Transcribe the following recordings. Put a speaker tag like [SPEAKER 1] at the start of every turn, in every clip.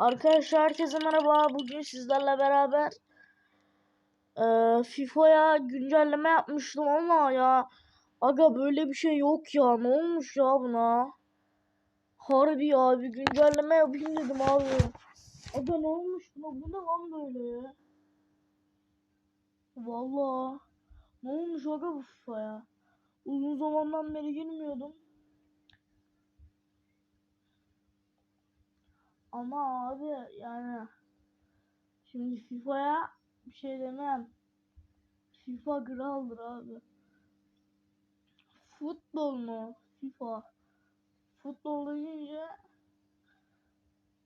[SPEAKER 1] Arkadaşlar herkese merhaba. Bugün sizlerle beraber eee FIFA'ya güncelleme yapmıştım ama ya aga böyle bir şey yok ya. Ne olmuş ya buna? Harbi ya bir güncelleme yapayım dedim abi. Aga ne olmuş buna? Bu ne lan böyle? Vallahi ne olmuş aga bu FIFA'ya? Uzun zamandan beri girmiyordum. Ama abi yani şimdi FIFA'ya bir şey demem. FIFA kraldır abi. Futbol mu? FIFA. Futbol deyince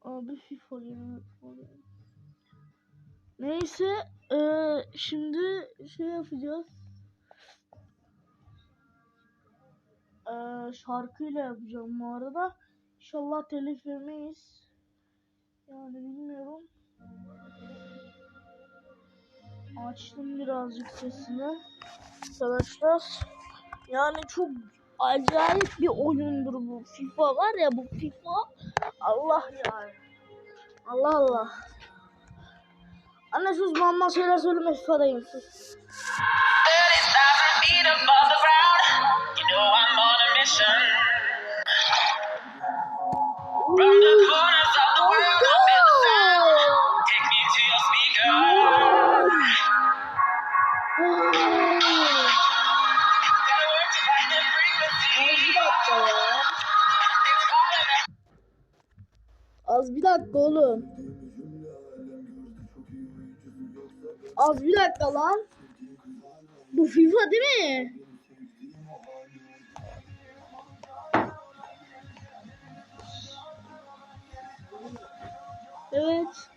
[SPEAKER 1] abi FIFA yani. Neyse eee, şimdi şey yapacağız. Eee, şarkıyla yapacağım bu arada. İnşallah telif yemeyiz. Açtım birazcık sesini. Arkadaşlar. Yani çok acayip bir oyundur bu. FIFA var ya bu FIFA. Allah yani. Allah Allah. Anne sus mamma şeyler söyleme FIFA'dayım sus. Az bir dakika oğlum. Az bir dakika lan. Bu FIFA değil mi? Evet.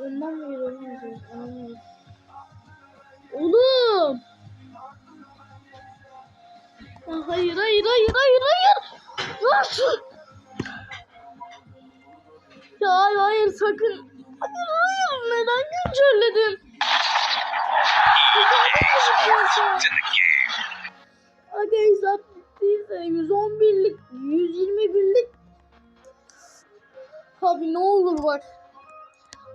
[SPEAKER 1] Ondan mı? Anlamadım. Oğlum. Hayır hayır hayır hayır hayır. Nasıl? Ya hayır, hayır sakın. Hayır hayır neden güncelledin? Hesap bittiyse 111'lik 121'lik Abi ne olur bak.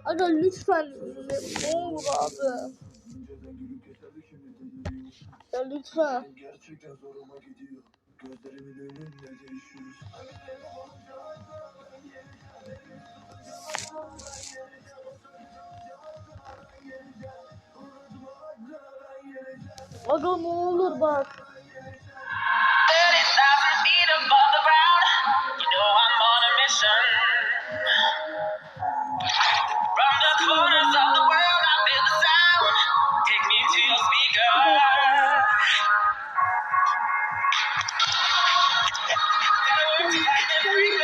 [SPEAKER 1] Aga lütfen ne olur abi. Ya lütfen.
[SPEAKER 2] Gerçekten zoruma gidiyor. Gözlerimin önünde değişiyoruz.
[SPEAKER 1] Aga ne olur bak.
[SPEAKER 3] Thank you.